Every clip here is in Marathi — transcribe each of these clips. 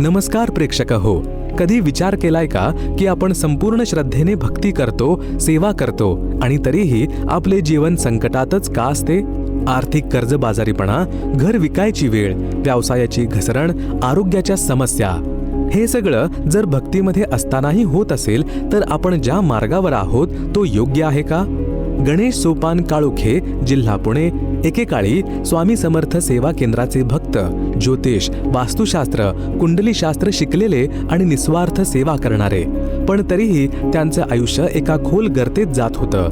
नमस्कार प्रेक्षक हो. कधी विचार केलाय का की आपण संपूर्ण श्रद्धेने भक्ती करतो सेवा करतो आणि तरीही आपले जीवन संकटातच का असते? आर्थिक कर्जबाजारीपणा घर विकायची वेळ व्यवसायाची घसरण आरोग्याच्या समस्या हे सगळं जर भक्तीमध्ये असतानाही होत असेल तर आपण ज्या मार्गावर आहोत तो योग्य आहे का? गणेश सोपान काळोखे जिल्हा पुणे एकेकाळी स्वामी समर्थ सेवा केंद्राचे भक्त ज्योतिष वास्तुशास्त्र कुंडलीशास्त्र शिकलेले आणि निस्वार्थ सेवा करणारे. पण तरीही त्यांचं आयुष्य एका खोल गर्तेत जात होतं.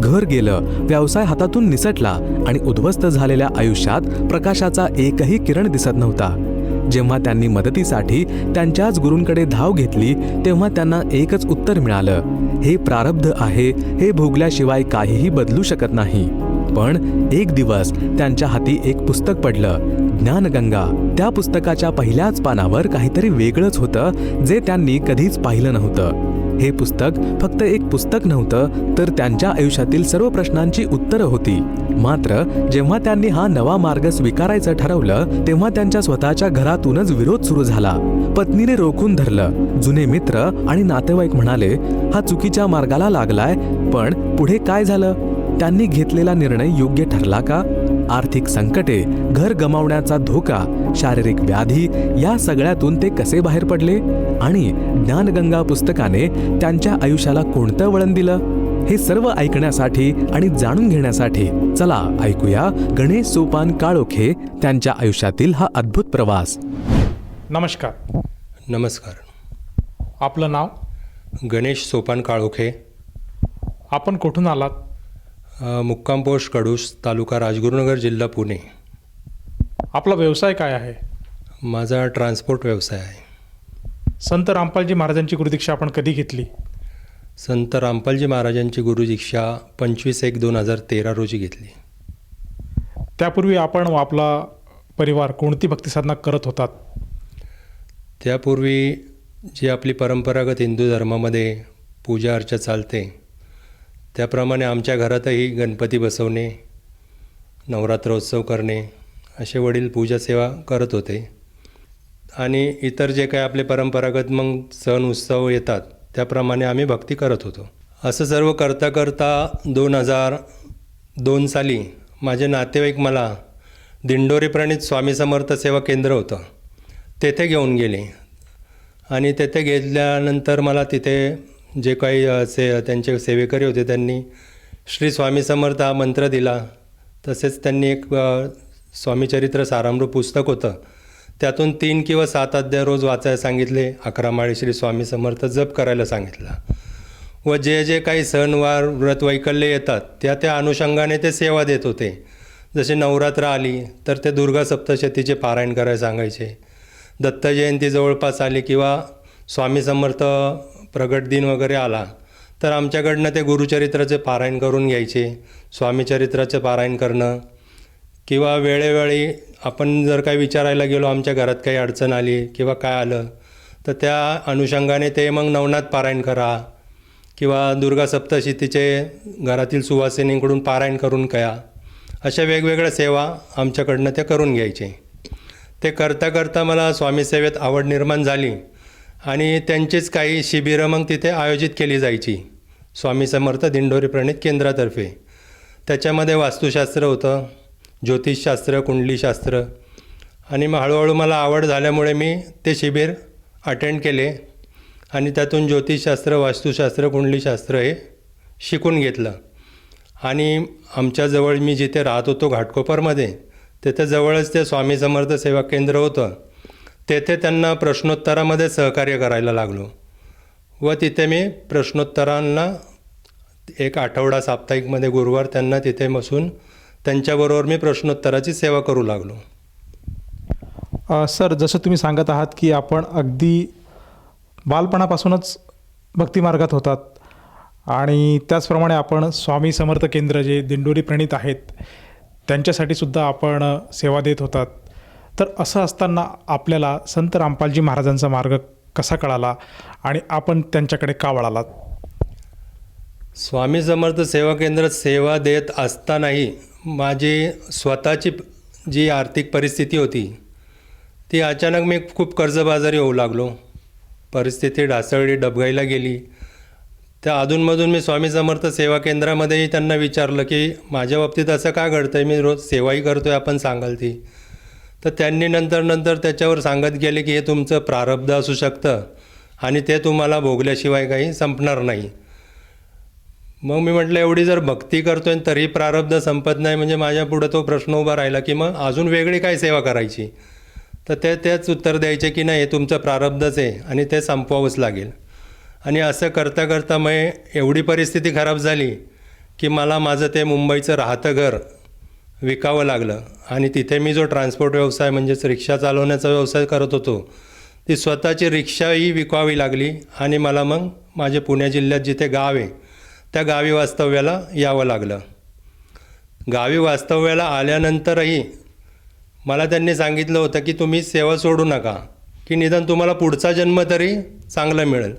घर गेलं व्यवसाय हातातून निसटला आणि उद्ध्वस्त झालेल्या आयुष्यात प्रकाशाचा एकही किरण दिसत नव्हता. जेव्हा त्यांनी मदतीसाठी त्यांच्याच गुरूंकडे धाव घेतली तेव्हा त्यांना एकच उत्तर मिळालं. हे प्रारब्ध आहे हे भोगल्याशिवाय काहीही बदलू शकत नाही. पण एक दिवस त्यांच्या हाती एक पुस्तक पडलं. ज्ञानगंगा त्या पुस्तकाच्या पहिल्याच पानावर काहीतरी वेगळंच होतं जे त्यांनी कधीच पाहिलं नव्हतं. हे पुस्तक फक्त एक पुस्तक नव्हतं तर त्यांच्या आयुष्यातील सर्व प्रश्नांची उत्तरं होती. मात्र जेव्हा त्यांनी हा नवा मार्ग स्वीकारायचं ठरवलं तेव्हा त्यांच्या स्वतःच्या घरातूनच विरोध सुरू झाला. पत्नीने रोखून धरलं. जुने मित्र आणि नातेवाईक म्हणाले हा चुकीच्या मार्गाला लागलाय पण पुढे काय झालं? त्यांनी घेतलेला निर्णय योग्य ठरला का? आर्थिक संकटे घर गमावण्याचा धोका शारीरिक व्याधी या सगळ्यातून ते कसे बाहेर पडले? आणि ज्ञानगंगा पुस्तकाने त्यांच्या आयुष्याला कोणतं वळण दिलं? हे सर्व ऐकण्यासाठी आणि जाणून घेण्यासाठी चला ऐकूया गणेश सोपान काळोखे त्यांच्या आयुष्यातील हा अद्भुत प्रवास. नमस्कार. नमस्कार. आपलं नाव? गणेश सोपान काळोखे. आपण कुठून आलात? मुक्काम पोस्ट कडूस तालुका राजगुरुनगर जिल्हा पुणे. आपला व्यवसाय काय आहे? माझा ट्रान्सपोर्ट व्यवसाय आहे. संत रामपालजी महाराजांची गुरुदीक्षा आपण कधी घेतली? संत रामपालजी महाराजांची गुरुदीक्षा पंचवीस एक दोन हजार तेरा रोजी घेतली. त्यापूर्वी आपण व आपला परिवार कोणती भक्तिसाधना करत होतात? त्यापूर्वी जी आपली परंपरागत हिंदू धर्मामध्ये पूजा अर्चा चालते त्याप्रमाणे आमच्या घरातही गणपती बसवणे नवरात्रोत्सव करणे असे वडील पूजा सेवा करत होते. आणि इतर जे काही आपले परंपरागत मग सण उत्सव येतात त्याप्रमाणे आम्ही भक्ती करत होतो. असं सर्व करता करता दोन हजार दोन साली माझे नातेवाईक मला दिंडोरी प्रणित स्वामी समर्थ सेवा केंद्र होतं. तेथे घेऊन गेले. आणि तेथे घेतल्यानंतर मला तिथे जे काही से त्यांचे सेवेकरी होते त्यांनी श्री स्वामी समर्थ हा मंत्र दिला. तसेच त्यांनी एक स्वामीचरित्र सारामृत पुस्तक होतं. त्यातून तीन किंवा सात अध्याय रोज वाचायला सांगितले. अकरा माळी श्री स्वामी समर्थ जप करायला सांगितला. व जे जे काही सणवार व्रत वैकल्य येतात त्या त्या अनुषंगाने ते सेवा देत होते. जसे नवरात्र आली तर ते दुर्गा सप्तशतीचे पारायण करायला सांगायचे. दत्त जयंती जवळपास आली किंवा स्वामी समर्थ प्रगट दिन वगैरे आला तर आमच्याकडनं ते गुरुचरित्राचे पारायण करून घ्यायचे स्वामीचरित्राचे पारायण करणं. किंवा वेळोवेळी आपण जर काही विचारायला गेलो आमच्या घरात काही अडचण आली किंवा काय आलं तर त्या अनुषंगाने ते मग नवनाथ पारायण करा. किंवा दुर्गा सप्तशतीचे घरातील सुवासिनींकडून पारायण करून कया अशा वेगवेगळ्या सेवा आमच्याकडनं ते करून घ्यायचे. ते करता करता मला स्वामी सेवेत आवड निर्माण झाली. आणि त्यांचीच काही शिबिरं मग तिथे आयोजित केली जायची. स्वामी समर्थ दिंडोरी प्रणित केंद्रातर्फे. त्याच्यामध्ये वास्तुशास्त्र होतं ज्योतिषशास्त्र कुंडलीशास्त्र. आणि मग हळूहळू मला आवड झाल्यामुळे मी ते शिबिर अटेंड केले. आणि त्यातून ज्योतिषशास्त्र वास्तुशास्त्र कुंडलीशास्त्र हे शिकून घेतलं. आणि आमच्याजवळ मी जिथे राहत होतो घाटकोपरमध्ये तिथे जवळच ते स्वामी समर्थ सेवा केंद्र होतं. तेथे त्यांना प्रश्नोत्तरामध्ये सहकार्य करायला लागलो व तिथे मी प्रश्नोत्तरांना एक आठवडा साप्ताहिकमध्ये गुरुवार त्यांना तिथे बसून त्यांच्याबरोबर मी प्रश्नोत्तराची सेवा करू लागलो. सर जसं तुम्ही सांगत आहात की आपण अगदी बालपणापासूनच भक्तिमार्गात होतात आणि त्याचप्रमाणे आपण स्वामी समर्थ केंद्र जे दिंडोरी प्रणित आहेत त्यांच्यासाठी सुद्धा आपण सेवा देत होतात. तर असं असताना आपल्याला संत रामपालजी महाराजांचा मार्ग कसा कळाला आणि आपण त्यांच्याकडे का वळालात? स्वामी समर्थ सेवा केंद्र सेवा देत असतानाही माझी स्वतःची जी आर्थिक परिस्थिती होती ती अचानक मी खूप कर्जबाजारी होऊ लागलो. परिस्थिती ढासळली डबगाईला गेली. त्या अधूनमधून मी स्वामी समर्थ सेवा केंद्रामध्येही त्यांना विचारलं की माझ्या बाबतीत असं का घडतं आहे मी रोज सेवाही करतो आहे आपण सांगाल ती. तर त्यांनी नंतर नंतर त्याच्यावर सांगत गेले की हे तुमचं प्रारब्ध असू शकतं आणि ते तुम्हाला भोगल्याशिवाय काही संपणार नाही. मग मी म्हटलं एवढी जर भक्ती करतोय आहे तरी प्रारब्ध संपत नाही म्हणजे माझ्या पुढं तो प्रश्न उभा राहिला की मग अजून वेगळी काय सेवा करायची? तर ते तेच उत्तर द्यायचे की नाही हे तुमचं प्रारब्धच आहे आणि ते संपवावंच लागेल. आणि असं करता करता मग एवढी परिस्थिती खराब झाली की मला माझं ते मुंबईचं राहतं घर विकावं लागलं. आणि तिथे मी जो ट्रान्सपोर्ट व्यवसाय म्हणजेच रिक्षा चालवण्याचा व्यवसाय करत होतो ती स्वतःची रिक्षाही विकावी लागली आणि मला मग माझे पुणे जिल्ह्यात जिथे गाव आहे त्या गावी वास्तव्याला यावं लागलं. गावी वास्तव्याला आल्यानंतरही मला त्यांनी सांगितलं होतं की तुम्ही सेवा सोडू नका की निदान तुम्हाला पुढचा जन्म तरी चांगला मिळेल.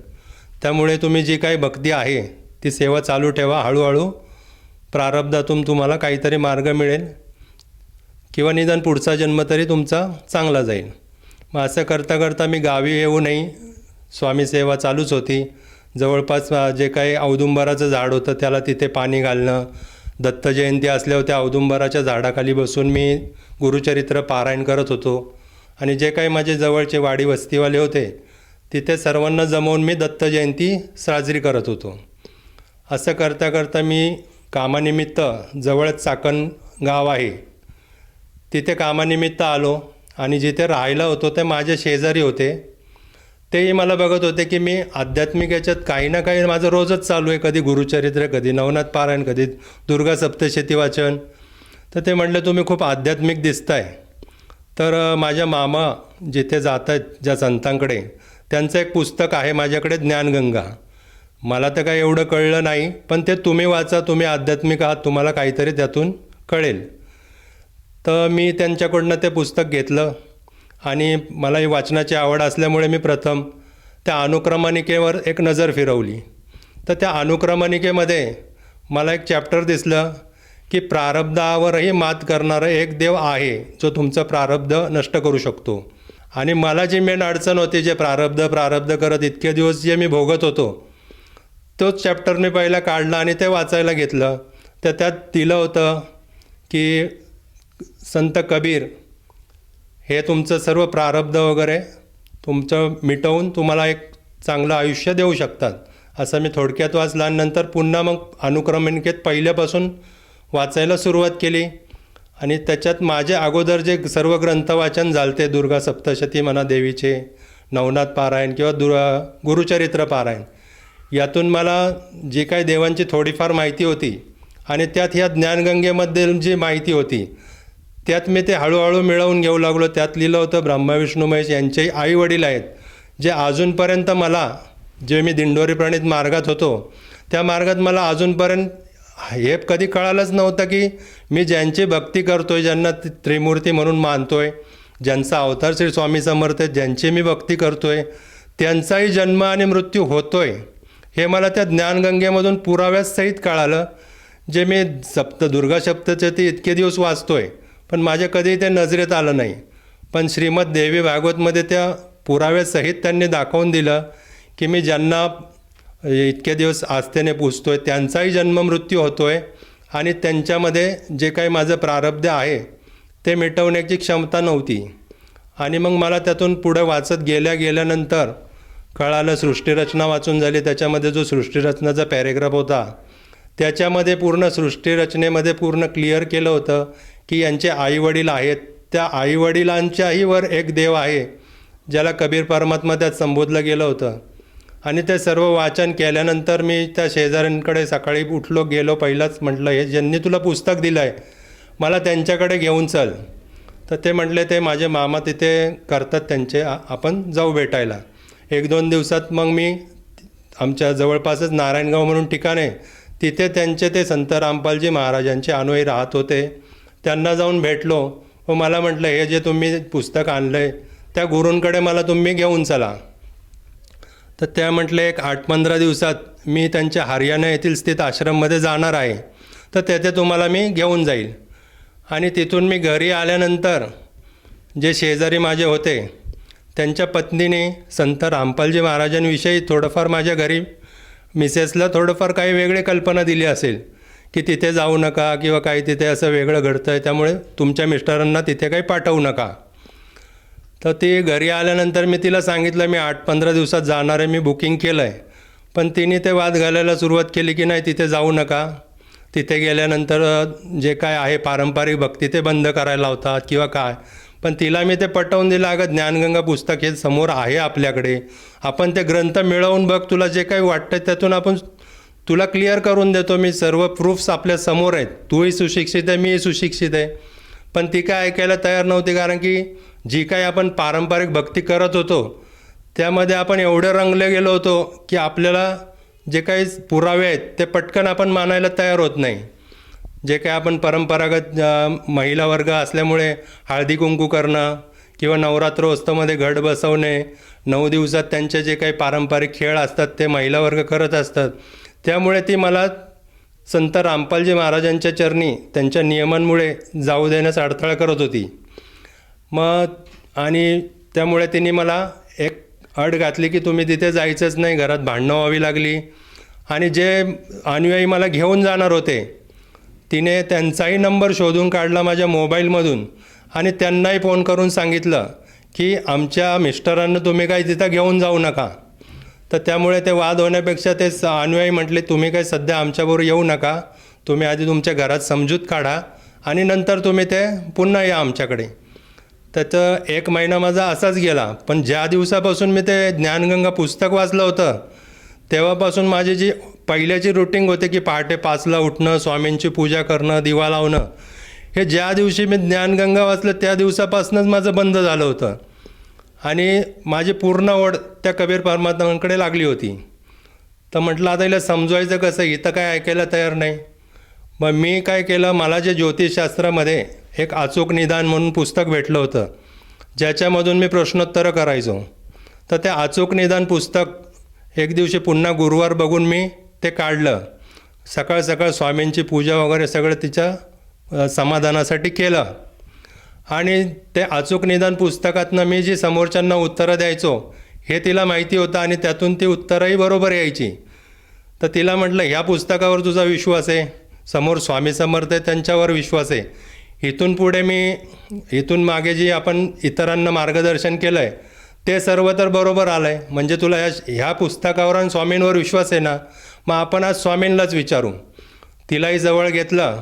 त्यामुळे तुम्ही जी काही भक्ती आहे ती सेवा चालू ठेवा हळूहळू प्रारब्धातून तुम्हाला काहीतरी मार्ग मिळेल किंवा निदान पुढचा जन्म तरी तुमचा चांगला जाईल. मग असं करता करता मी गावी येऊनही स्वामी सेवा चालूच होती. जवळपास जे काही औदुंबराचं झाड होतं त्याला तिथे पाणी घालणं. दत्त जयंती असल्यावर त्या औदुंबराच्या झाडाखाली बसून मी गुरुचरित्र पारायण करत होतो. आणि जे काही माझे जवळचे वाडी वस्तीवाले होते तिथे सर्वांना जमवून मी दत्त जयंती साजरी करत होतो. असं करता करता मी कामानिमित्त जवळच चाकण गाव आहे. तिथे कामानिमित्त आलो आणि जिथे राहायला होतो ते माझे शेजारी होते. तेही मला बघत होते की मी आध्यात्मिक याच्यात काही ना काही माझं रोजच चालू आहे. कधी गुरुचरित्र कधी नवनाथ पारायण कधी दुर्गा सप्तशती वाचन. तर ते म्हटलं तुम्ही खूप आध्यात्मिक दिसताय. तर माझ्या मामा जिथे जात आहेत ज्या संतांकडे त्यांचं एक पुस्तक आहे माझ्याकडे ज्ञानगंगा. मला तर काही एवढं कळलं नाही पण ते तुम्ही वाचा तुम्ही आध्यात्मिक आहात तुम्हाला काहीतरी त्यातून कळेल. तर मी त्यांच्याकडनं ते पुस्तक घेतलं आणि मला ही वाचनाची आवड असल्यामुळे मी प्रथम त्या अनुक्रमणिकेवर एक नजर फिरवली. तर त्या अनुक्रमणिकेमध्ये मला एक चॅप्टर दिसलं की प्रारब्धावरही मात करणारा एक देव आहे जो तुमचं प्रारब्ध नष्ट करू शकतो. आणि मला जी मेन अडचण होती जे प्रारब्ध प्रारब्ध करत इतके दिवस जे मी भोगत होतो तोच चॅप्टर मी पहिला काढला आणि ते वाचायला घेतलं. तर त्यात दिलं होतं की संत कबीर हे तुमचं सर्व प्रारब्ध वगैरे तुमचं मिटवून तुम्हाला एक चांगलं आयुष्य देऊ शकतात. असं मी थोडक्यात वाचला नंतर पुन्हा मग अनुक्रमणिकेत पहिल्यापासून वाचायला सुरुवात केली. आणि त्याच्यात माझे अगोदर जे सर्व ग्रंथ वाचन झालते दुर्गा सप्तशती म्हणा देवीचे नवनाथ पारायण किंवा दुर गुरुचरित्र पारायण यातून मला जी काही देवांची थोडीफार माहिती होती आणि त्यात ह्या ज्ञानगंगेमध्ये जी माहिती होती त्यात मी ते हळूहळू मिळवून घेऊ लागलो. त्यात लिहिलं होतं ब्रह्मा विष्णू महेश यांचेही आई वडील आहेत जे अजूनपर्यंत मला जे मी दिंडोरी प्रणित मार्गात होतो त्या मार्गात मला अजूनपर्यंत हे कधी कळालंच नव्हतं की मी ज्यांची भक्ती करतो आहे ज्यांना त्रिमूर्ती म्हणून मानतो आहे ज्यांचा अवतार श्री स्वामी समर्थ ज्यांची मी भक्ती करतो आहे त्यांचाही जन्म आणि मृत्यू होतो आहे हे मला त्या ज्ञानगंगेमधून पुराव्यासहित कळालं जे मी सप्त दुर्गा ते इतके दिवस वाचतो आहे पण माझ्या कधी ते नजरेत आलं नाही. पण श्रीमद देवी भागवतमध्ये त्या पुराव्यासहित त्यांनी दाखवून दिलं की मी ज्यांना इतके दिवस आस्थेने पुजतोय त्यांचाही जन्म मृत्यू आहे आणि त्यांच्यामध्ये जे काही माझं प्रारब्ध आहे ते मिटवण्याची क्षमता नव्हती. आणि मग मला त्यातून पुढं वाचत गेल्या गेल्यानंतर कळालं सृष्टीरचना वाचून झाली. त्याच्यामध्ये जो सृष्टीरचनाचा पॅरेग्राफ होता त्याच्यामध्ये पूर्ण सृष्टीरचनेमध्ये पूर्ण क्लिअर केलं होतं की यांचे आईवडील आहेत. त्या आईवडिलांच्याही वर एक देव आहे ज्याला कबीर परमात्मा त्यात संबोधलं गेलं होतं. आणि ते सर्व वाचन केल्यानंतर मी त्या शेजाऱ्यांकडे सकाळी उठलो गेलो. पहिलाच म्हटलं हे ज्यांनी तुला पुस्तक दिलं आहे मला त्यांच्याकडे घेऊन चल. तर ते म्हटले ते माझे मामा तिथे करतात त्यांचे आपण जाऊ भेटायला. एक दोन दिवसात मग मी आमच्या जवळपासच नारायणगाव म्हणून ठिकाण आहे. तिथे त्यांचे ते संत रामपालजी महाराजांचे अनुयायी राहत होते. त्यांना जाऊन भेटलो. व मला म्हटलं हे जे तुम्ही पुस्तक आणलं आहे त्या गुरूंकडे मला तुम्ही घेऊन चला. तर त्या म्हटले एक आठ पंधरा दिवसात मी त्यांच्या हरियाणा येथील स्थित आश्रममध्ये जाणार आहे. तर तेथे तुम्हाला मी घेऊन जाईल. आणि तिथून मी घरी आल्यानंतर जे शेजारी माझे होते त्यांच्या पत्नीने संत रामपालजी महाराजांविषयी थोडंफार माझ्या घरी मिसेसला थोडंफार काही वेगळी कल्पना दिली असेल की तिथे जाऊ नका किंवा काही तिथे असं वेगळं घडतं आहे त्यामुळे तुमच्या मिस्टरांना तिथे काही पाठवू नका. तर ती घरी आल्यानंतर मी तिला सांगितलं मी आठ पंधरा दिवसात जाणार आहे मी बुकिंग केलं आहे पण तिने ते वाद घालायला सुरुवात केली की नाही तिथे जाऊ नका. तिथे गेल्यानंतर जे काय आहे पारंपरिक भक्ती ते बंद करायला लावतात किंवा काय? पण तिला मी ते पटवून दिलं अगं ज्ञानगंगा पुस्तक हे समोर आहे आपल्याकडे. आपण ते ग्रंथ मिळवून बघ तुला जे काही वाटतं त्यातून आपण तुला क्लिअर करून देतो. मी सर्व प्रूफ्स आपल्यासमोर आहेत. तूही सुशिक्षित आहे मीही सुशिक्षित आहे. पण ती काय ऐकायला तयार नव्हती कारण की जी काही आपण पारंपरिक भक्ती करत होतो त्यामध्ये आपण एवढं रंगले गेलो होतो की आपल्याला जे काही पुरावे आहेत ते पटकन आपण मानायला तयार होत नाही. जे काय आपण परंपरागत महिला वर्ग असल्यामुळे हळदी कुंकू करणं किंवा नवरात्रोत्सवामध्ये घट बसवणे नऊ दिवसात त्यांचे जे काही पारंपरिक खेळ असतात ते महिला वर्ग करत असतात. त्यामुळे ती मला संत रामपालजी महाराजांच्या चरणी त्यांच्या नियमांमुळे जाऊ देण्यास अडथळा करत होती. मग आणि त्यामुळे तिने मला एक अट घातली की तुम्ही तिथे जायचंच नाही घरात भांडणं व्हावी लागली. आणि जे अनुयायी मला घेऊन जाणार होते तिने त्यांचाही नंबर शोधून काढला माझ्या मोबाईलमधून आणि त्यांनाही फोन करून सांगितलं की आमच्या मिस्टरांना तुम्ही काही तिथं घेऊन जाऊ नका. तर त्यामुळे ते वाद होण्यापेक्षा ते स- अनुयायी म्हटले तुम्ही काही सध्या आमच्याबरोबर येऊ नका. तुम्ही आधी तुमच्या घरात समजूत काढा आणि नंतर तुम्ही ते पुन्हा या आमच्याकडे. त्याचं एक महिना माझा असाच गेला. पण ज्या दिवसापासून मी ते ज्ञानगंगा पुस्तक वाचलं होतं तेव्हापासून माझी जी पहिल्याची रुटीन होते की पहाटे पाचला उठणं स्वामींची पूजा करणं दिवा लावणं हे ज्या दिवशी मी ज्ञानगंगा वाचलं त्या दिवसापासूनच माझं बंद झालं होतं. आणि माझी पूर्ण ओढ त्या कबीर परमात्मांकडे लागली होती. तर म्हटलं आता हिला समजवायचं कसं? इथं काय ऐकायला तयार नाही. मग मी काय केलं? मला जे ज्योतिषशास्त्रामध्ये एक अचूक निदान म्हणून पुस्तक भेटलं होतं. ज्याच्यामधून मी प्रश्नोत्तरं करायचो. तर ते अचूक निदान पुस्तक एक दिवशी पुन्हा गुरुवार बघून मी ते काढलं. सकाळ सकाळ स्वामींची पूजा वगैरे सगळं तिच्या समाधानासाठी केलं. आणि ते अचूक निदान पुस्तकातनं मी जी समोरच्यांना उत्तरं द्यायचो हे तिला माहिती होतं आणि त्यातून ती उत्तरंही बरोबर यायची. तर तिला म्हटलं ह्या पुस्तकावर तुझा विश्वास आहे. समोर स्वामी समर्थ आहे त्यांच्यावर विश्वास आहे. इथून पुढे मी इथून मागे जी आपण इतरांना मार्गदर्शन केलं आहे ते सर्व तर बरोबर आलं आहे म्हणजे तुला ह्या ह्या पुस्तकावर आणि स्वामींवर विश्वास आहे ना मग आपण आज स्वामींनाच विचारू. तिलाही जवळ घेतलं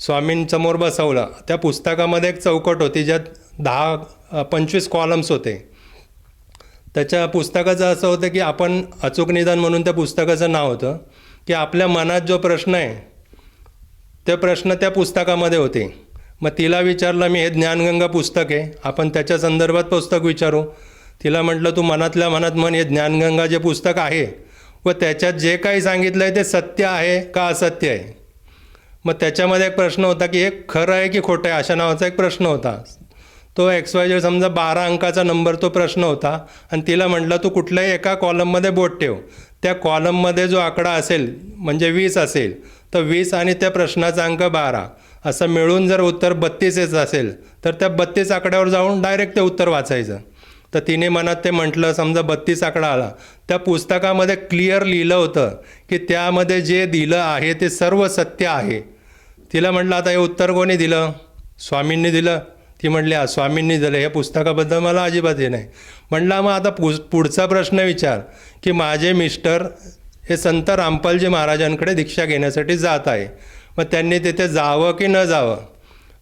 स्वामींसमोर बसवलं. त्या पुस्तकामध्ये एक चौकट होती ज्यात दहा पंचवीस कॉलम्स होते. त्याच्या पुस्तकाचं असं होतं की आपण अचूक निदान म्हणून त्या पुस्तकाचं नाव होतं की आपल्या मनात जो प्रश्न आहे ते प्रश्न त्या पुस्तकामध्ये होते. मग तिला विचारलं मी हे ज्ञानगंगा पुस्तक आहे आपण त्याच्या संदर्भात पुस्तक विचारू. तिला म्हटलं तू मनातल्या मनात म्हण हे ज्ञानगंगा जे पुस्तक आहे व त्याच्यात जे काही सांगितलं आहे ते सत्य आहे का असत्य आहे? मग त्याच्यामध्ये एक प्रश्न होता की हे खरं आहे की खोटं आहे? अशा नावाचा एक प्रश्न होता. तो एक्स वाय झेड समजा बारा अंकाचा नंबर तो प्रश्न होता आणि तिला म्हटलं तू कुठल्याही एका कॉलममध्ये बोट ठेव. त्या कॉलममध्ये जो आकडा असेल म्हणजे वीस असेल तर वीस आणि त्या प्रश्नाचा अंक बारा. असं मिळून जर उत्तर बत्तीसच असेल तर त्या बत्तीस आकड्यावर जाऊन डायरेक्ट ते उत्तर वाचायचं. तर तिने मनात ते म्हटलं समजा बत्तीस आकडा आला. त्या पुस्तकामध्ये क्लिअर लिहिलं होतं की त्यामध्ये जे दिलं आहे ते सर्व सत्य आहे. तिला म्हटलं आता हे उत्तर कोणी दिलं? स्वामींनी दिलं. ती म्हटली स्वामींनी दिलं. हे पुस्तकाबद्दल मला अजिबात हे नाही. म्हटलं मग आता पु पुढचा प्रश्न विचार की माझे मिस्टर हे संत रामपालजी महाराजांकडे दीक्षा घेण्यासाठी जात आहे. मग त्यांनी तिथे जावं की न जावं?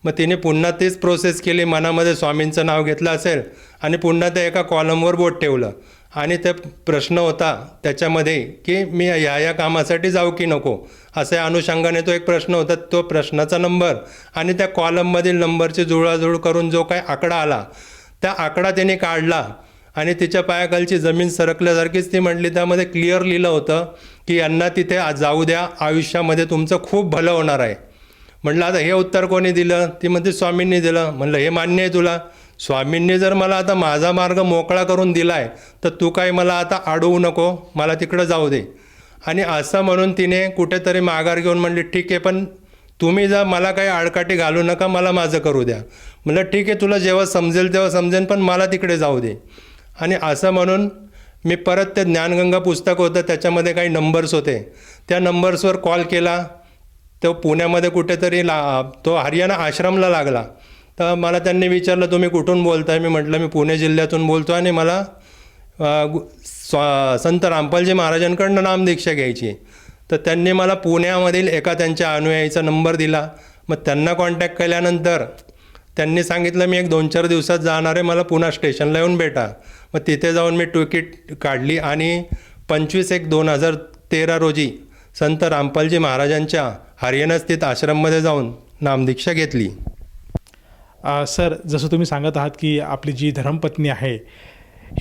मग तिने पुन्हा तीच प्रोसेस केली मनामध्ये स्वामींचं नाव घेतलं असेल आणि पुन्हा ते एका कॉलमवर बोट ठेवलं. आणि ते प्रश्न होता त्याच्यामध्ये की मी ह्या या कामासाठी जाऊ की नको? असे अनुषंगाने तो एक प्रश्न होता तो प्रश्नाचा नंबर आणि त्या कॉलममधील नंबरची जुळाजुळ करून जो काही आकडा आला त्या आकडा तिने काढला. आणि तिच्या पायाखालची जमीन सरकल्यासारखीच ती म्हटली त्यामध्ये क्लिअर लिहिलं होतं की यांना तिथे जाऊ द्या आयुष्यामध्ये तुमचं खूप भलं होणार आहे. म्हटलं आता हे उत्तर कोणी दिलं? ती म्हणते स्वामींनी दिलं. म्हणलं हे मान्य आहे तुला? स्वामींनी जर मला आता माझा मार्ग मोकळा करून दिला आहे तर तू काय मला आता अडवू नको मला तिकडं जाऊ दे. आणि असं म्हणून तिने कुठेतरी माघार घेऊन म्हणली ठीक आहे पण तुम्ही जा मला काही आडकाठी घालू नका मला माझं करू द्या. म्हणलं ठीक आहे तुला जेव्हा समजेल तेव्हा समजेल पण मला तिकडे जाऊ दे. आणि असं म्हणून मी परत ते ज्ञानगंगा पुस्तक होतं त्याच्यामध्ये काही नंबर्स होते. त्या नंबर्सवर कॉल केला. तो पुण्यामध्ये कुठेतरी ला तो हरियाणा आश्रमला लागला. तर मला त्यांनी विचारलं तुम्ही कुठून बोलताय? मी म्हटलं मी पुणे जिल्ह्यातून बोलतो आणि मला स्वा संत रामपालजी महाराजांकडनं नामदीक्षा घ्यायची तर त्यांनी मला पुण्यामधील एका त्यांच्या अनुयायीचा नंबर दिला. मग त्यांना कॉन्टॅक्ट केल्यानंतर त्यांनी सांगितलं मी एक दोन चार दिवसात जाणार आहे मला पुन्हा स्टेशनला येऊन भेटा. मग तिथे जाऊन मी तिकीट काढली आणि पंचवीस एक दोन हजार तेरा रोजी संत रामपालजी महाराजांच्या हरियाणास्थित आश्रममध्ये जाऊन नामदीक्षा घेतली. सर जसं तुम्ही सांगत आहात की आपली जी धर्मपत्नी आहे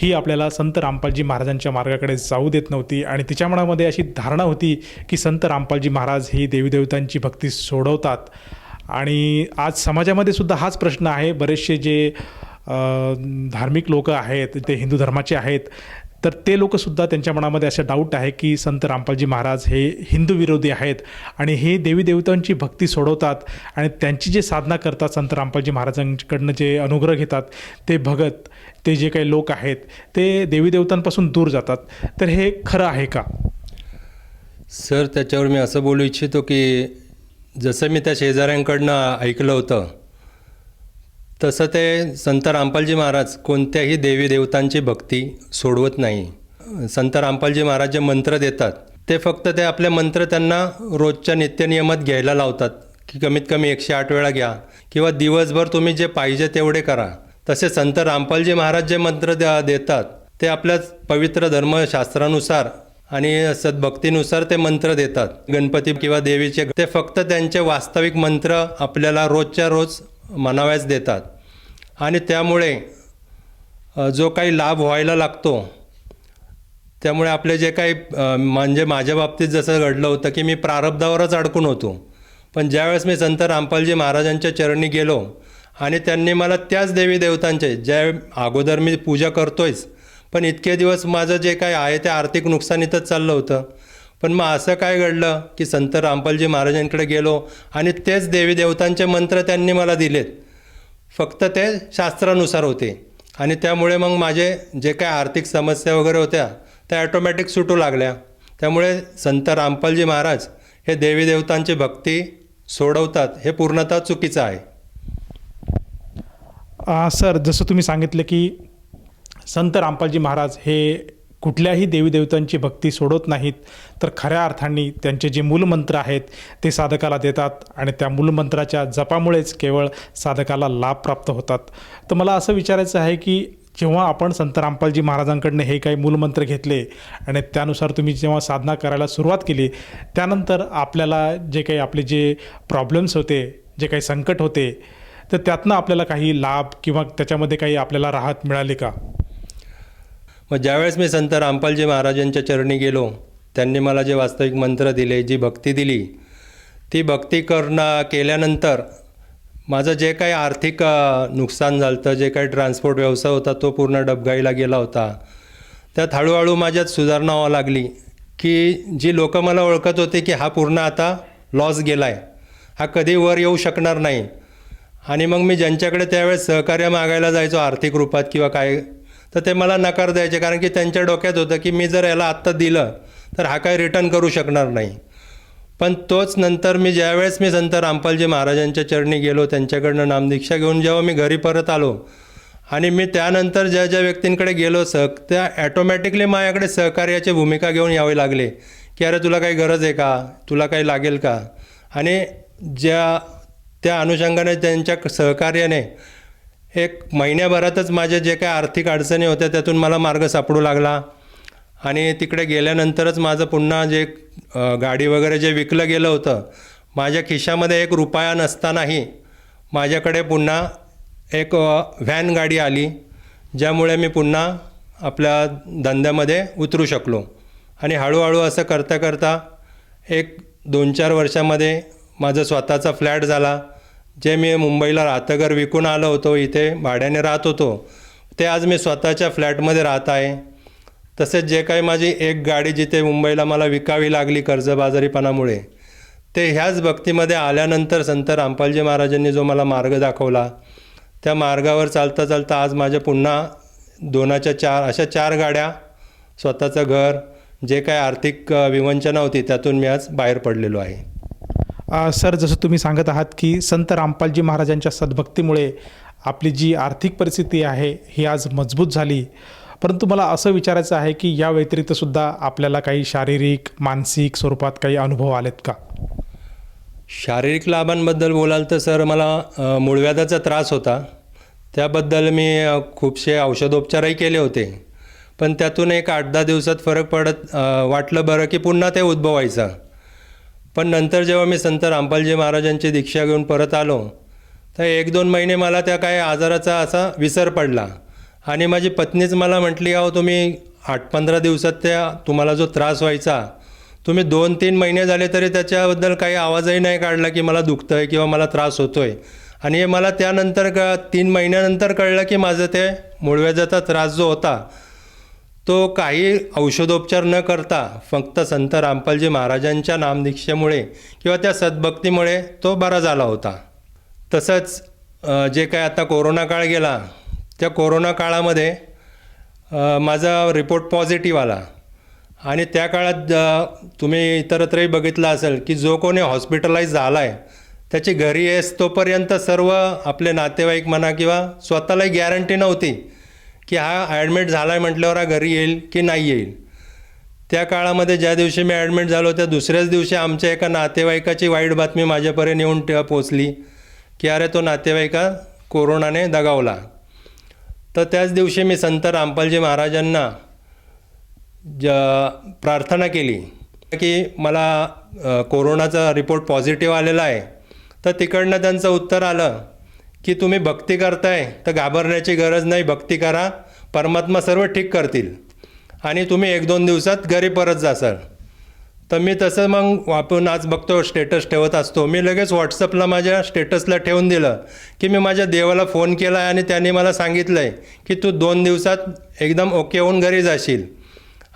ही आपल्याला संत रामपालजी महाराजांच्या मार्गाकडे जाऊ देत नव्हती आणि तिच्या मनामध्ये अशी धारणा होती की संत रामपालजी महाराज ही देवीदेवतांची भक्ती सोडवतात. आणि आज समाजामध्ये सुद्धा हाच प्रश्न आहे. बरेचसे जे धार्मिक लोक आहेत ते हिंदू धर्माचे आहेत तर ते लोकसुद्धा त्यांच्या मनामध्ये असे डाऊट आहे की संत रामपालजी महाराज हे हिंदू विरोधी आहेत आणि हे देवी देवतांची भक्ती सोडवतात आणि त्यांची जे साधना करतात संत रामपालजी महाराजांकडनं जे अनुग्रह घेतात ते भगत ते जे काही लोक आहेत ते देवी देवतांपासून दूर जातात. तर हे खरं आहे का? सर त्याच्यावर मी असं बोलू इच्छितो की जसं मी त्या शेजाऱ्यांकडनं ऐकलं होतं तसं ते संत रामपालजी महाराज कोणत्याही देवी देवतांची भक्ती सोडवत नाही. संत रामपालजी महाराज जे मंत्र देतात ते फक्त ते आपले मंत्र त्यांना रोजच्या नित्यनियमात घ्यायला लावतात की कमीत कमी एकशे आठ वेळा घ्या किंवा दिवसभर तुम्ही जे पाहिजे तेवढे करा. तसे संत रामपालजी महाराज जे मंत्र द्या देतात ते आपल्या पवित्र धर्मशास्त्रानुसार आणि सद्भक्तीनुसार ते मंत्र देतात. गणपती किंवा देवीचे ते फक्त त्यांचे वास्तविक मंत्र आपल्याला रोजच्या रोज म्हणाव्याच देतात. आणि त्यामुळे जो काही लाभ व्हायला लागतो त्यामुळे आपले जे काही म्हणजे माझ्या बाबतीत जसं घडलं होतं की मी प्रारब्धावरच अडकून होतो. पण ज्यावेळेस मी संत रामपालजी महाराजांच्या चरणी गेलो आणि त्यांनी मला त्याच देवी देवतांचे ज्या अगोदर मी पूजा करतोयच पण इतके दिवस माझं जे काही आहे ते आर्थिक नुकसानीतच चाललं होतं. पण मग असं काय घडलं की संत रामपालजी महाराजांकडे गेलो आणि तेच देवी देवतांचे मंत्र त्यांनी मला दिलेत. फक्त ते शास्त्रानुसार होते. आणि त्यामुळे मग माझे जे काय आर्थिक समस्या वगैरे होत्या त्या ॲटोमॅटिक सुटू लागल्या. त्यामुळे संत रामपालजी महाराज हे देवी देवतांची भक्ती सोडवतात हे पूर्णतः चुकीचं आहे. सर जसं तुम्ही सांगितलं की संत रामपालजी महाराज हे कुठल्याही देवीदेवतांची भक्ती सोडत नाहीत तर खऱ्या अर्थाने त्यांचे जे मूलमंत्र आहेत ते साधकाला देतात आणि त्या मूलमंत्राच्या जपामुळेच केवळ साधकाला लाभ प्राप्त होतात. तर मला असं विचारायचं आहे की जेव्हा आपण संत रामपालजी महाराजांकडनं हे काही मूलमंत्र घेतले आणि त्यानुसार तुम्ही जेव्हा साधना करायला सुरुवात केली त्यानंतर आपल्याला जे काही आपले जे प्रॉब्लेम्स होते जे काही संकट होते तर त्यातनं आपल्याला काही लाभ किंवा त्याच्यामध्ये काही आपल्याला राहत मिळाली का? मग ज्यावेळेस मी संत रामपालजी महाराजांच्या चरणी गेलो त्यांनी मला जे वास्तविक मंत्र दिले जी भक्ती दिली ती भक्ती करणं केल्यानंतर माझं जे काही आर्थिक नुकसान झालं होतं जे काही ट्रान्सपोर्ट व्यवसाय होता तो पूर्ण डबघाईला गेला होता. त्यात हळूहळू माझ्यात सुधारणा व्हावं लागली की जी लोकं मला ओळखत होते की हा पूर्ण आता लॉस गेला आहे हा कधी वर येऊ शकणार नाही. आणि मग मी ज्यांच्याकडे त्यावेळेस सहकार्य मागायला जायचो आर्थिक रूपात किंवा काय तर ते मला नकार द्यायचे कारण की त्यांच्या डोक्यात होतं की मी जर याला आत्ता दिलं तर हा काही रिटर्न करू शकणार नाही. पण तोच नंतर मी ज्यावेळेस मी संत रामपालजी महाराजांच्या चरणी गेलो त्यांच्याकडनं नामदीक्षा घेऊन जेव्हा मी घरी परत आलो आणि मी त्यानंतर ज्या ज्या व्यक्तींकडे गेलो सह त्या ॲटोमॅटिकली माझ्याकडे सहकार्याची भूमिका घेऊन यावे लागले की अरे तुला काही गरज आहे का? तुला काही लागेल का? आणि ज्या त्या अनुषंगाने त्यांच्या सहकार्याने एक महिन्याभरातच माझे जे काही आर्थिक अडचणी होत्या त्यातून मला मार्ग सापडू लागला. आणि तिकडे गेल्यानंतरच माझं पुन्हा जे गाडी वगैरे जे विकलं गेलं होतं माझ्या खिशामध्ये एक रुपया नसतानाही माझ्याकडे पुन्हा एक व्हॅन गाडी आली ज्यामुळे मी पुन्हा आपल्या धंद्यामध्ये उतरू शकलो. आणि हळूहळू असं करता करता एक दोन चार वर्षामध्ये माझा स्वतःचा फ्लॅट झाला. जे मी मुंबईला राहतं घर विकून आलो होतो इथे भाड्याने राहत होतो ते आज मी स्वतःच्या फ्लॅटमध्ये राहत आहे. तसेच जे काही माझी एक गाडी जिथे मुंबईला मला विकावी लागली कर्जबाजारीपणामुळे ते ह्याच भक्तीमध्ये आल्यानंतर संत रामपालजी महाराजांनी जो मला मार्ग दाखवला त्या मार्गावर चालता चालता आज माझ्या पुन्हा दोनाच्या चार अशा चार गाड्या स्वतःचं घर जे काय आर्थिक विवंचना होती त्यातून मी आज बाहेर पडलेलो आहे. सर जसं तुम्ही सांगत आहात की संत रामपालजी महाराजांच्या सद्भक्तीमुळे आपली जी आर्थिक परिस्थिती आहे ही आज मजबूत झाली. परंतु मला असं विचारायचं आहे की या व्यतिरिक्त सुद्धा आपल्याला काही शारीरिक मानसिक स्वरूपात काही अनुभव आलेत का? शारीरिक लाभांबद्दल बोलाल तर सर मला मूळव्याधाचा त्रास होता. त्याबद्दल मी खूपसे औषधोपचारही केले होते. पण त्यातून एक आठ दहा दिवसात फरक पडत वाटलं बरं की पुन्हा ते उद्भवायचं. पण नंतर जेव्हा मी संत रामपालजी महाराजांची दीक्षा घेऊन परत आलो तर एक दोन महिने मला त्या काय आजाराचा असा विसर पडला. आणि माझी पत्नीच मला म्हटली अहो तुम्ही आठ पंधरा दिवसात त्या तुम्हाला जो त्रास व्हायचा तुम्ही दोन तीन महिने झाले तरी त्याच्याबद्दल काही आवाजही नाही काढला की मला दुखतं आहे किंवा मला त्रास होतो आहे आणि हे मला त्यानंतर क तीन महिन्यानंतर कळलं की माझं ते मूळव्याजाचा त्रास जो होता तो काही औषधोपचार न करता फक्त संत रामपालजी महाराजांच्या नामदीक्षेमुळे किंवा त्या सद्भक्तीमुळे तो बरा झाला होता. तसंच जे काय आता कोरोना काळ गेला त्या कोरोना काळामध्ये माझा रिपोर्ट पॉझिटिव्ह आला. आणि त्या काळात तुम्ही इतरत्रही बघितलं असेल की जो कोणी हॉस्पिटलाइज झाला आहे त्याची घरी येस तोपर्यंत सर्व आपले नातेवाईक म्हणा किंवा स्वतःलाही गॅरंटी नव्हती की हा ॲडमिट झाला आहे म्हटल्यावर हा घरी येईल की नाही येईल? त्या काळामध्ये ज्या दिवशी मी ॲडमिट झालो त्या दुसऱ्याच दिवशी आमच्या एका नातेवाईकाची वाईट बातमी माझ्यापर्यंत येऊन ट- पोचली की अरे तो नातेवाईका कोरोनाने दगावला. तर त्याच दिवशी मी संत रामपालजी महाराजांना ज प्रार्थना केली की मला कोरोनाचा रिपोर्ट पॉझिटिव्ह आलेला आहे. तर तिकडनं त्यांचं उत्तर आलं की तुम्ही भक्ती करताय तर घाबरण्याची गरज नाही भक्ती करा. परमात्मा सर्व ठीक करतील. आणि तुम्ही एक दोन दिवसात घरी परत जासाल. तर मी तसं मग आपण आज बघतो स्टेटस ठेवत असतो. मी लगेच व्हॉट्सअपला माझ्या स्टेटसला ठेवून दिलं की मी माझ्या देवाला फोन केला आहे आणि त्याने मला सांगितलं आहे की तू दोन दिवसात एकदम ओके होऊन घरी जाशील.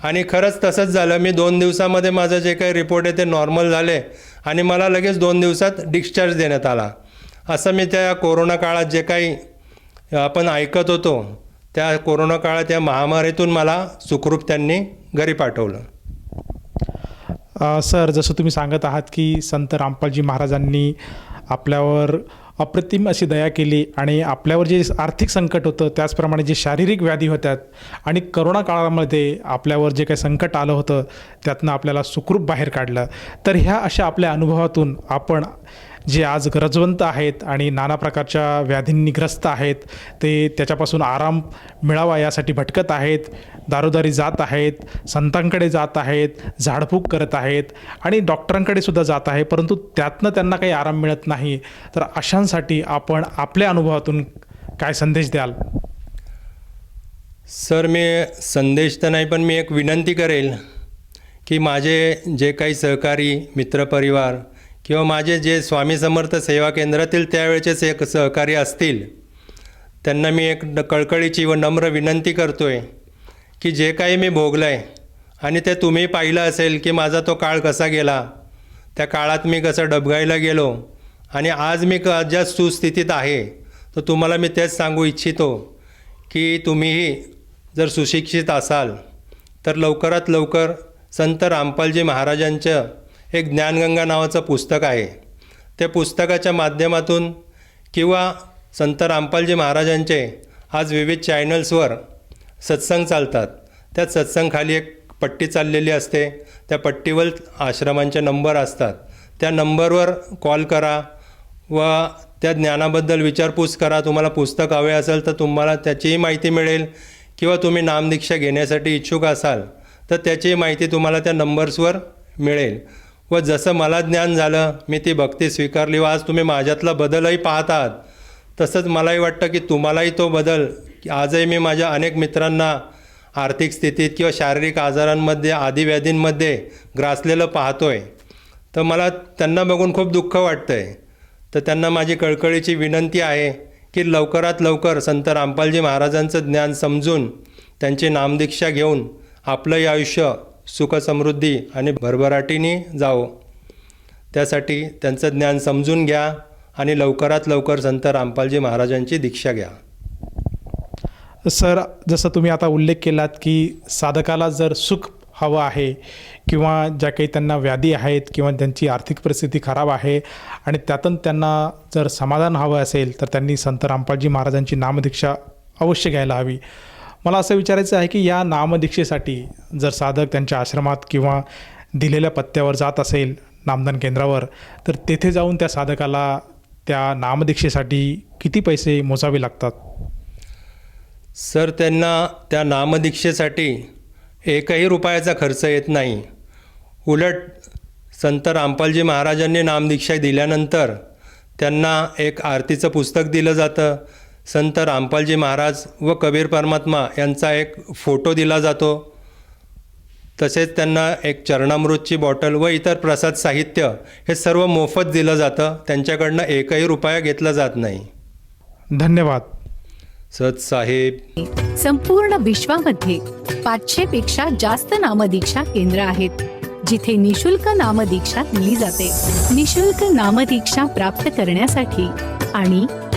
आणि खरंच तसंच झालं. मी दोन दिवसामध्ये माझं जे काही रिपोर्ट आहे ते नॉर्मल झाले आणि मला लगेच दोन दिवसात डिस्चार्ज देण्यात आला. असं मी त्या कोरोना काळात जे काही आपण ऐकत होतो त्या कोरोना काळात या महामारीतून मला सुखरूप त्यांनी घरी पाठवलं. सर जसं तुम्ही सांगत आहात की संत रामपालजी महाराजांनी आपल्यावर अप्रतिम अशी दया केली आणि आपल्यावर जे आर्थिक संकट होतं त्याचप्रमाणे जे शारीरिक व्याधी होत्यात आणि करोना काळामध्ये आपल्यावर जे काही संकट आलं होतं त्यातनं आपल्याला सुखरूप बाहेर काढलं. तर ह्या अशा आपल्या अनुभवातून आपण जे आज गरजवंत आहेत आणि नाना प्रकारच्या व्याधींनी ग्रस्त आहेत ते त्याच्यापासून आराम मिळावा यासाठी भटकत आहेत दारोदारी जात आहेत संतांकडे जात आहेत झाडफूक करत आहेत आणि डॉक्टरांकडे सुद्धा जात आहे परंतु त्यातनं त्यांना काही आराम मिळत नाही. तर अशांसाठी आपण आपल्या अनुभवातून काय संदेश द्याल? सर मी संदेश तर नाही पण मी एक विनंती करेल की माझे जे काही सहकारी मित्रपरिवार किंवा माझे जे स्वामी समर्थ सेवा केंद्रातील त्यावेळेचे से सहकारी असतील त्यांना मी एक कळकळीची व नम्र विनंती करतो आहे की जे काही मी भोगलं आहे आणि ते तुम्ही पाहिलं असेल की माझा तो काळ कसा गेला त्या काळात मी कसं डबगायला गेलो आणि आज मी क ज्या सुस्थितीत आहे तर तुम्हाला मी तेच सांगू इच्छितो की तुम्हीही जर सुशिक्षित असाल तर लवकरात लवकर संत रामपालजी महाराजांचं एक ज्ञानगंगा नावाचं पुस्तक आहे. त्या पुस्तकाच्या माध्यमातून किंवा संत रामपालजी महाराजांचे आज विविध चॅनल्सवर सत्संग चालतात. त्या सत्संगखाली एक पट्टी चाललेली असते. त्या पट्टीवर आश्रमांचे नंबर असतात. त्या नंबरवर कॉल करा व त्या ज्ञानाबद्दल विचारपूस करा. तुम्हाला पुस्तक हवे असेल तर तुम्हाला त्याचीही माहिती मिळेल किंवा तुम्ही नामदीक्षा घेण्यासाठी इच्छुक असाल तर त्याचीही माहिती तुम्हाला त्या नंबर्सवर मिळेल. व जसं मला ज्ञान झालं मी ती भक्ती स्वीकारली व आज तुम्ही माझ्यातला बदलही पाहत आहात तसंच मलाही वाटतं की तुम्हालाही तो बदल की आजही मी माझ्या अनेक मित्रांना आर्थिक स्थितीत किंवा शारीरिक आजारांमध्ये आदिव्याधींमध्ये ग्रासलेलं पाहतो आहे तर मला त्यांना बघून खूप दुःख वाटतं आहे तर त्यांना माझी कळकळीची विनंती आहे की लवकरात लवकर संत रामपालजी महाराजांचं ज्ञान समजून त्यांची नामदीक्षा घेऊन आपलंही आयुष्य सुखसमृद्धी आणि भरभराटीने जावो त्यासाठी त्यांचं ज्ञान समजून घ्या आणि लवकरात लवकर संत रामपालजी महाराजांची दीक्षा घ्या. सर जसं तुम्ही आता उल्लेख केलात की साधकाला जर सुख हवं आहे किंवा ज्या काही त्यांना व्याधी आहेत किंवा त्यांची आर्थिक परिस्थिती खराब आहे आणि त्यातून त्यांना जर समाधान हवं असेल तर त्यांनी संत रामपालजी महाराजांची नामदीक्षा अवश्य घ्यायला हवी. मला असं विचारायचं आहे की या नामदीक्षेसाठी जर साधक त्यांच्या आश्रमात किंवा दिलेल्या पत्त्यावर जात असेल नामदान केंद्रावर तर तेथे जाऊन त्या साधकाला त्या नामदीक्षेसाठी किती पैसे मोजावे लागतात? सर त्यांना त्या नामदीक्षेसाठी एकही रुपयाचा खर्च येत नाही. उलट संत रामपालजी महाराजांनी नामदीक्षा दिल्यानंतर त्यांना एक आरतीचं पुस्तक दिलं जातं. संत रामपालजी महाराज व कबीर परमात्मा यांचा एक फोटो दिला जातो. तसेच त्यांना एक चरणामृतची बॉटल व इतर प्रसाद साहित्य हे सर्व मोफत दिलं जातं. त्यांच्याकडनं एकही रुपया घेतला जात नाही. धन्यवाद. सत साहेब. संपूर्ण विश्वामध्ये पाचशे पेक्षा जास्त नामदीक्षा केंद्र आहेत जिथे निशुल्क नामदीक्षा दिली जाते. निशुल्क नामदीक्षा प्राप्त करण्यासाठी आणि